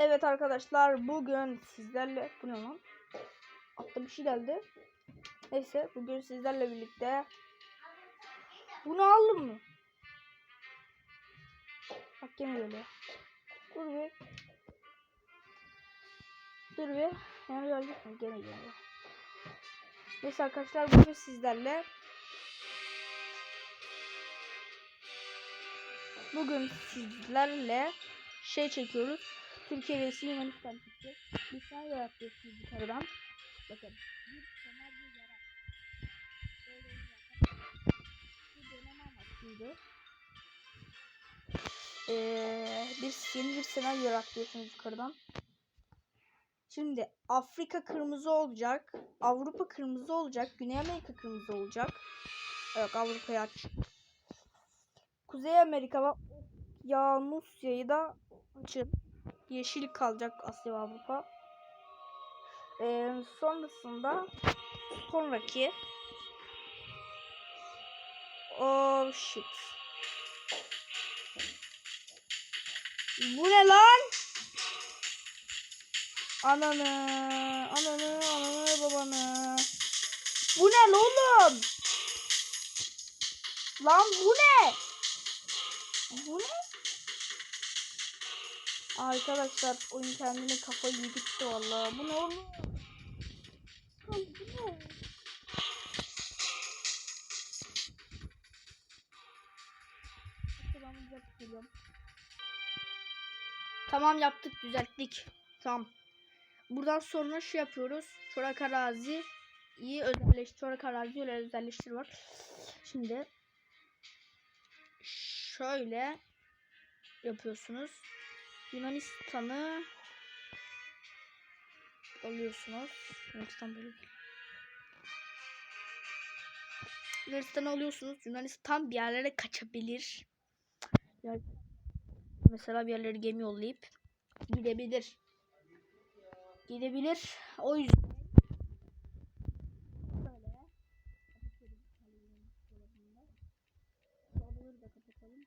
Evet arkadaşlar bugün sizlerle bu ne lan? Altta bir şey geldi. Neyse bugün sizlerle birlikte bunu aldın mı? Bak gene geliyor. Dur bir. Dur bir. Yani gelecek mi? Gene geliyor. Neyse arkadaşlar bugün sizlerle bugün sizlerle şey çekiyoruz. Türkiye ve Yunanistan çıktı. Bir şey yaratıyorsunuz yukarıdan. Bakın. Bir senaryo yarat. Böyle bir yarat. Bu dönem amaçlıydı. Ee, bir yeni bir senaryo yaratıyorsunuz yukarıdan. Şimdi Afrika kırmızı olacak. Avrupa kırmızı olacak. Güney Amerika kırmızı olacak. Yok Avrupa'yı aç. Kuzey Amerika ve Okyanusya'yı da açın. Yeşil kalacak Asya ve Avrupa. Ee, sonrasında sonraki Oh shit. Bu ne lan? Ananı, ananı, ananı, babanı. Bu ne oğlum? Lan bu ne? Bu ne? Arkadaşlar oyun kendine kafayı yedirtti vallahi. Bu ne geliyorum. Tamam yaptık düzelttik. Tamam. Buradan sonra şu yapıyoruz. Çorak arazi iyi özelleştir. Çorak arazi öyle özelleştir var. Şimdi şöyle yapıyorsunuz. Yunanistan'ı alıyorsunuz. Yunanistan böyle. Yunanistan'ı alıyorsunuz. Yunanistan bir yerlere kaçabilir. Yani mesela bir yerlere gemi yollayıp gidebilir. Gidebilir. O yüzden böyle kapatıyoruz kalenin dolabında. Dolapları da kapatalım.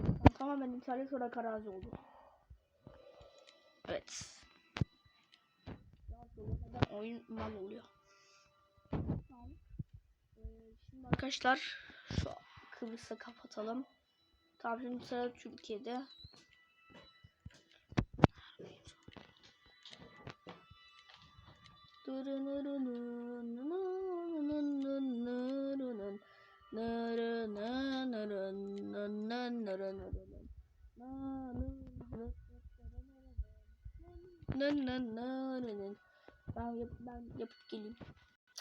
Yani tamamen internet olarak arazi oldu. Evet. Neden oyun mal oluyor. Tamam. Ee, şimdi arkadaşlar şu Kıbrıs'ı kapatalım. Tamam şimdi sıra Türkiye'de. Ben, yap ben yapıp geleyim.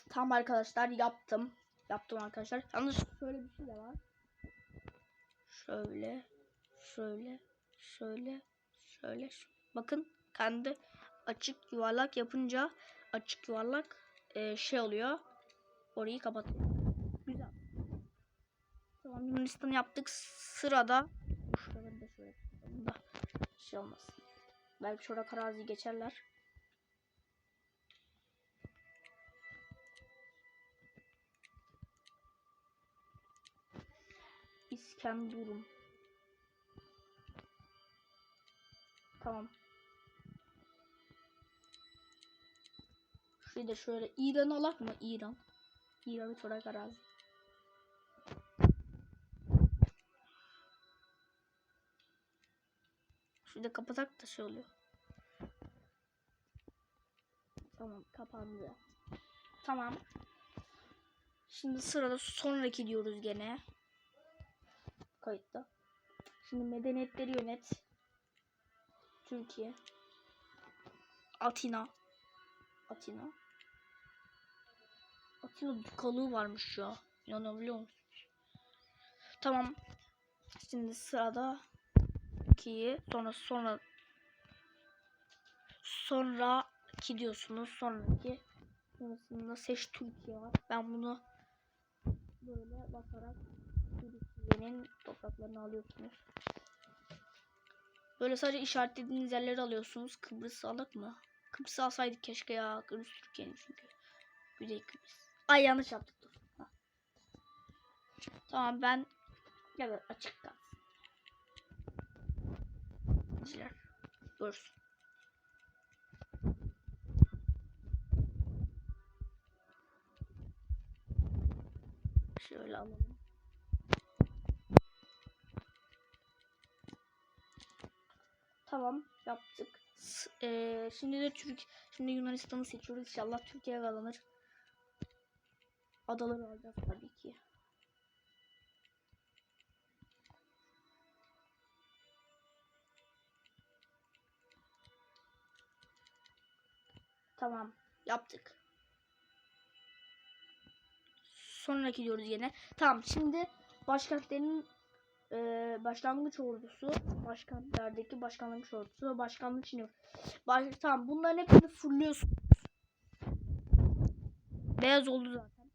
Tamam arkadaşlar yaptım. Yaptım arkadaşlar. Yalnız şöyle bir şey de var. Şöyle, şöyle, şöyle, şöyle. Bakın kendi açık yuvarlak yapınca açık yuvarlak e, şey oluyor. Orayı kapatıyor. Güzel. Tamam Yunanistan yaptık. Sırada şey olmaz. Belki şurada arazi geçerler. İskenderun. Tamam. Şurayı da şöyle İran alak mı? İran. İran'ı çorak arazi. Şurada kapatak da şey oluyor. Tamam kapandı. Tamam. Şimdi sırada sonraki diyoruz gene kayıtta. Şimdi medeniyetleri yönet. Türkiye. Atina. Atina. Atina dükalığı varmış ya. İnanabiliyor musunuz? Tamam. Şimdi sırada Türkiye. Sonra sonra sonra diyorsunuz. Sonraki sonrasında seç Türkiye var. Ben bunu böyle bakarak Türkiye'nin topraklarını alıyorsunuz. Böyle sadece işaretlediğiniz yerleri alıyorsunuz. Kıbrıs aldık mı? Kıbrıs alsaydık keşke ya. Kıbrıs Türkiye'nin çünkü. Güney Kıbrıs. Ay yanlış yaptık dur. Tamam ben evet açık kalsın. İzler. Görsün. Şöyle alalım. Tamam yaptık. Eee, şimdi de Türk şimdi Yunanistan'ı seçiyoruz. İnşallah Türkiye kazanır. Adaları alacağız tabii ki. Tamam yaptık. Sonra gidiyoruz yine. Tamam şimdi başkentlerin e, başlangıç ordusu, başkentlerdeki başlangıç ordusu başkanlık için baş, tamam bunların hepsini fırlıyorsun. Beyaz oldu zaten.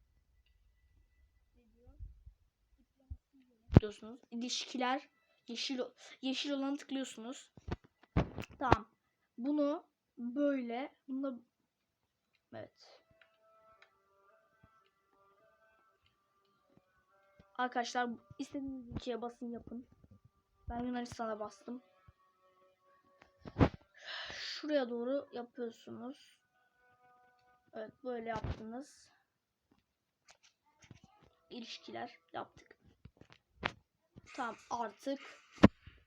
Diyorsunuz. İlişkiler yeşil yeşil olanı tıklıyorsunuz. Tamam. Bunu böyle bunu da evet. Arkadaşlar istediğiniz ülkeye basın yapın. Ben Yunanistan'a bastım. Şuraya doğru yapıyorsunuz. Evet böyle yaptınız. İlişkiler yaptık. Tamam artık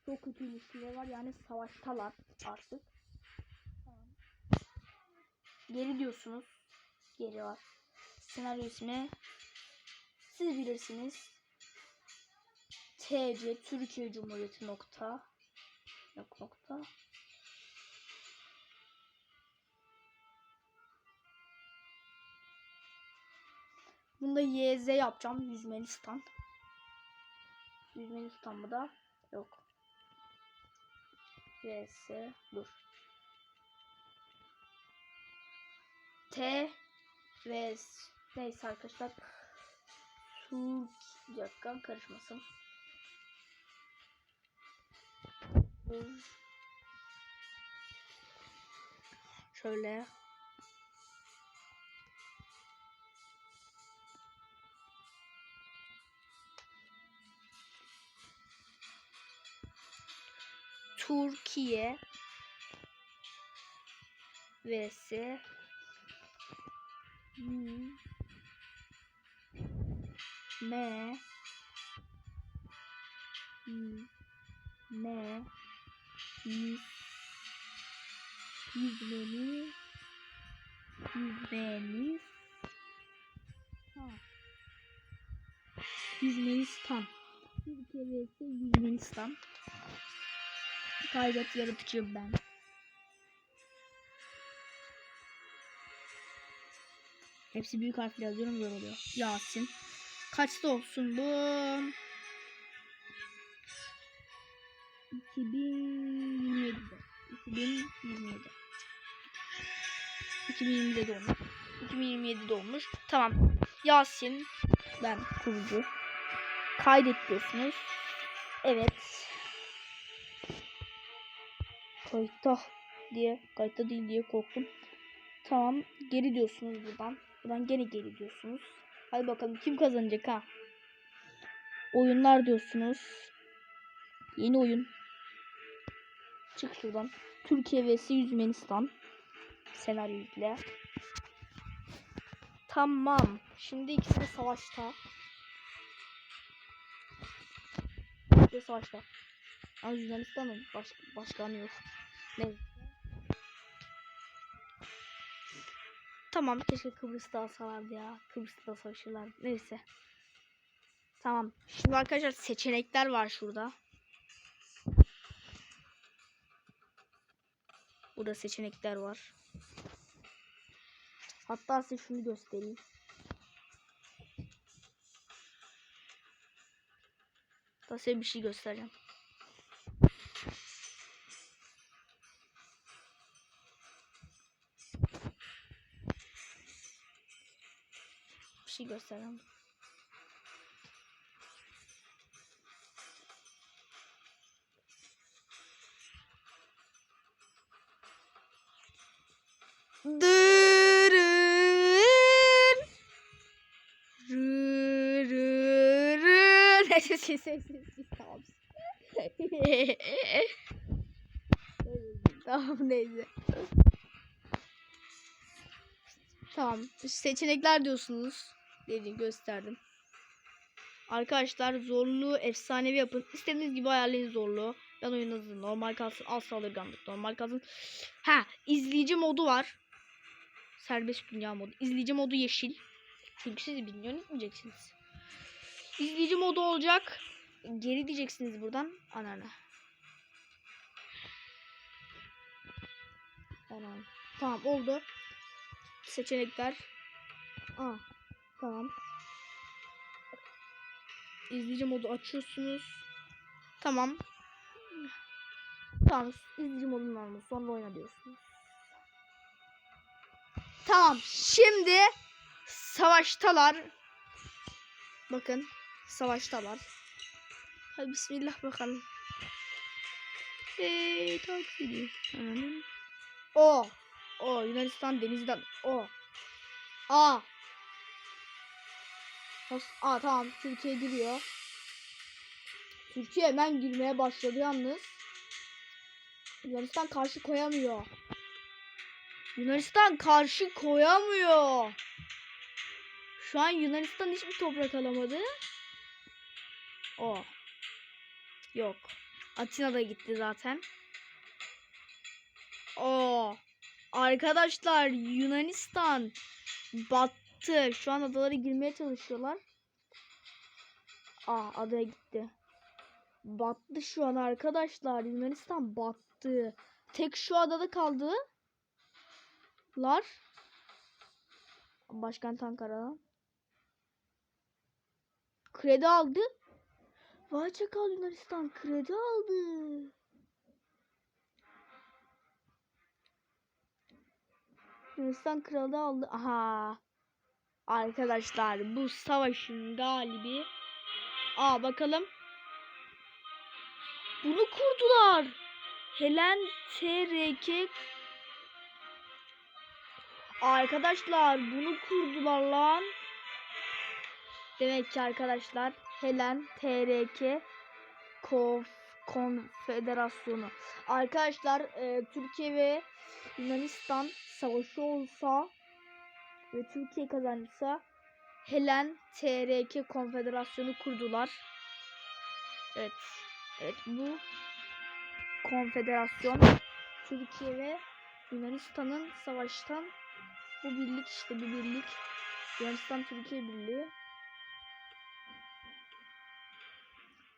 çok kötü ilişkiler var yani savaştalar artık. Geri diyorsunuz. Geri var. Senaryo ismi siz bilirsiniz. TC Türkiye Cumhuriyeti nokta yok nokta Bunda YZ yapacağım. Yüzmenistan. Yüzmenistan mı da? Yok. VS dur. T VS neyse arkadaşlar. Bir dakika karışmasın. Şöyle. Türkiye vs M. M M. Yüz. Yüzmeni yüzmeniz ha Yüzmenistan Türkiye vs Yüzmenistan Gayret ben. Hepsi büyük harfle yazıyorum böyle oluyor. Yasin. Kaçta olsun bu? 2027'de. 2027. 2020'de doğmuş. 2027'de olmuş. Tamam. Yasin. Ben kurucu. Kaydet diyorsunuz. Evet. Kayıtta diye kayıtta değil diye korktum. Tamam geri diyorsunuz buradan. Buradan gene geri diyorsunuz. Hadi bakalım kim kazanacak ha? Oyunlar diyorsunuz. Yeni oyun. Çık şuradan. Türkiye vs Yüzmenistan. Senaryo. Tamam. Şimdi ikisi de savaşta. İkisi de savaşta. Ama Yunanistan'ın baş, başkanı yok. Ne? Tamam keşke Kıbrıs'ta alsalardı ya. Kıbrıs'ta savaşırlar. Neyse. Tamam. Şimdi arkadaşlar seçenekler var şurada. Burada seçenekler var. Hatta size şunu göstereyim. Hatta size bir şey göstereceğim. Şey göstereceğim. Dırın. Rı rı rı. Sessiz sessiz sessiz tamam. tamam neyse. Tamam. Seçenekler diyorsunuz. Dedi gösterdim. Arkadaşlar zorluğu efsanevi yapın. İstediğiniz gibi ayarlayın zorluğu. Ben oyununuzun normal kalsın. Az saldırganlık normal kalsın. Ha izleyici modu var. Serbest dünya modu. İzleyici modu yeşil. Çünkü siz bilmiyor yönetmeyeceksiniz. İzleyici modu olacak. Geri diyeceksiniz buradan. Anana. Anam. Tamam oldu. Seçenekler. Aa, tamam. İzleyici modu açıyorsunuz. Tamam. Tamam. İzleyici modunun almış. Sonra oyna diyorsunuz. Tamam. Şimdi savaştalar. Bakın. Savaştalar. Hadi bismillah bakalım. Eee taksidi. Anladın? O. O Yunanistan denizden. O. A. Aa tamam Türkiye giriyor. Türkiye hemen girmeye başladı yalnız. Yunanistan karşı koyamıyor. Yunanistan karşı koyamıyor. Şu an Yunanistan hiçbir toprak alamadı. O. Yok. Atina da gitti zaten. O. Arkadaşlar Yunanistan battı. Şu an adalara girmeye çalışıyorlar. Aa adaya gitti. Battı şu an arkadaşlar. Yunanistan battı. Tek şu adada kaldı. Lar. Başkent Ankara'dan. Kredi aldı. Vay çakal Yunanistan kredi aldı. Yunanistan kralı aldı. Aha. Arkadaşlar bu savaşın galibi. Aa bakalım. Bunu kurdular. Helen TRK Arkadaşlar bunu kurdular lan. Demek ki arkadaşlar Helen TRK Konf Konfederasyonu. Arkadaşlar e, Türkiye ve Yunanistan savaşı olsa ve Türkiye kazanırsa Helen TRK Konfederasyonu kurdular. Evet. Evet bu konfederasyon Türkiye ve Yunanistan'ın savaştan bu birlik işte bir birlik Yunanistan Türkiye Birliği.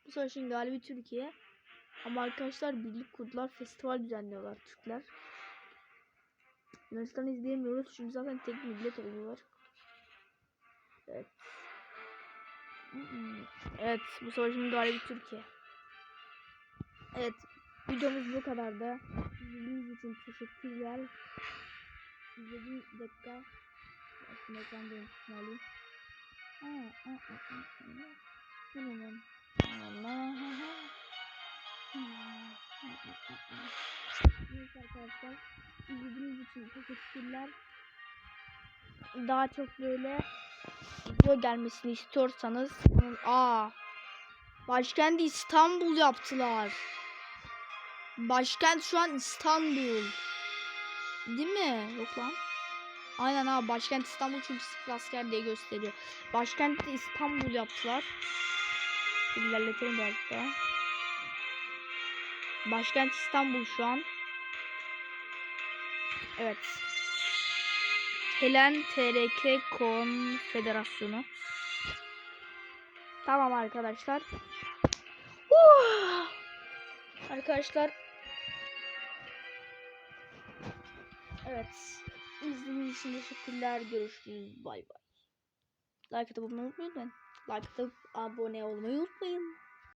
Bu savaşın galibi Türkiye. Ama arkadaşlar birlik kurdular. Festival düzenliyorlar Türkler. Yunanistan'ı izleyemiyoruz çünkü zaten tek millet oluyorlar. Evet. Evet bu savaşın galibi Türkiye. Evet videomuz bu kadardı. İzlediğiniz için teşekkürler. İzlediğiniz bir dakika. Aslında alayım. Bu ne lan? Allah. Neyse arkadaşlar. İzlediğiniz için teşekkürler. Daha çok böyle video gelmesini istiyorsanız aa başkenti İstanbul yaptılar. Başkent şu an İstanbul. Değil mi? Yok lan. Aynen abi başkent İstanbul çünkü sıfır asker diye gösteriyor. Başkenti İstanbul yaptılar. İlerletelim birazcık daha. Başkent İstanbul şu an. Evet. Helen TRK Konfederasyonu. Tamam arkadaşlar. Uh! Arkadaşlar. Evet. İzlediğiniz için teşekkürler. Görüşürüz. Bay bay. Like atıp abone olmayı unutmayın. Like atıp abone olmayı unutmayın.